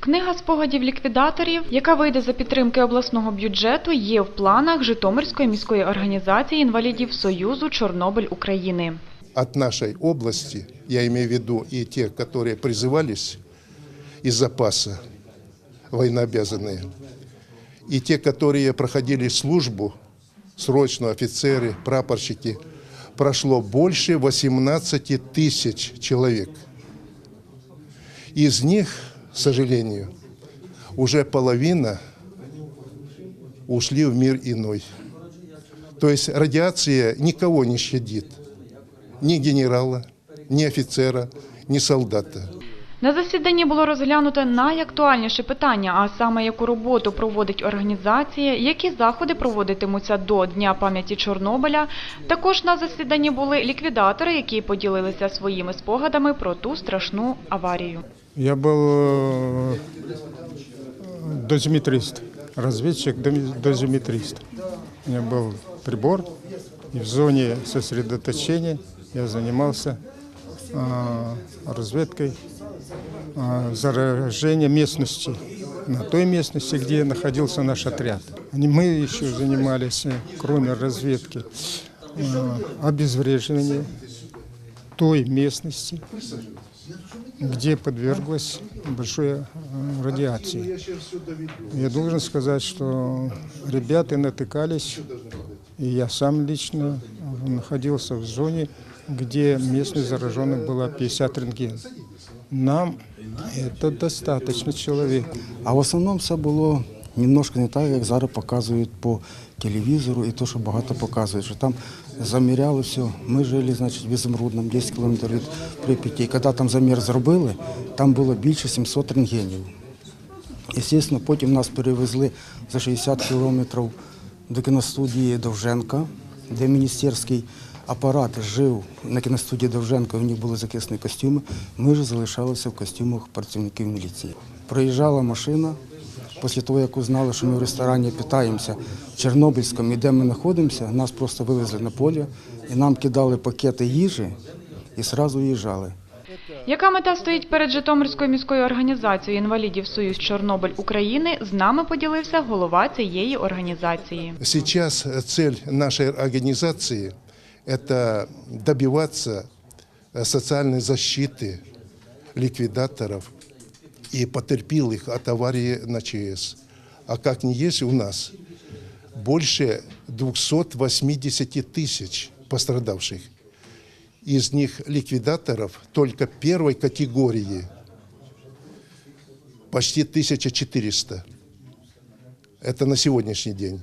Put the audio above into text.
Книга спогадів ліквідаторів, яка вийде за підтримки обласного бюджету, є в планах Житомирської міської організації інвалідів Союзу Чорнобиль України. от нашей области, я имею в виду и те, которые призывались из запаса, военнообязанные, и те, которые проходили службу, срочно офицеры, прапорщики, прошло больше 18 тысяч человек. Из них, сожалению, уже половина ушли в мир иной. То есть радиация никого не щадит. Ни генерала, ни офицера, ни солдата. На засіданні було розглянуто найактуальніше питання, а саме яку роботу проводить організація, які заходи проводитимуться до Дня пам'яті Чорнобиля. Також на засіданні були ліквідатори, які поділилися своїми спогадами про ту страшну аварію. Я был э, дозиметрист, разведчик, доми- дозиметрист. У меня был прибор, и в зоне сосредоточения я занимался а, разведкой а, Заражения местности, на той местности, где находился наш отряд. Мы еще занимались, э, кроме разведки, а, обезвреживанием той местности, где подверглась большой э, радиации. Я должен сказать, что ребята натыкались, и я сам лично находился в зоне, где местных зараженных было 50 рентген. Нам это достаточно человек. А в основному це було немножко не так, як зараз показують по телевізору і то, що багато показують, що там заміряли все. Ми жили, значить, в Ізумрудному, 10 кілометрів від Прип'яті. І коли там замір зробили, там було більше 700 рентгенів. Звісно, потім нас перевезли за 60 кілометрів до кіностудії Довженка, де міністерський апарат жив на кіностудії Довженка, у них були захисні костюми. Ми ж залишалися в костюмах працівників міліції. Проїжджала машина. Після того, як узнали, що ми в ресторані питаємося в Чорнобильському і де ми знаходимося, нас просто вивезли на поле і нам кидали пакети їжі і одразу їжджали. Яка мета стоїть перед Житомирською міською організацією інвалідів Союз Чорнобиль України, з нами поділився голова цієї організації. Сейчас цель нашей организации – это добиваться э, социальной защиты ликвидаторов и потерпелых от аварии на ЧАЭС. А как не есть у нас больше 280 тысяч пострадавших. Из них ликвидаторов только первой категории почти 1400. Это на сегодняшний день.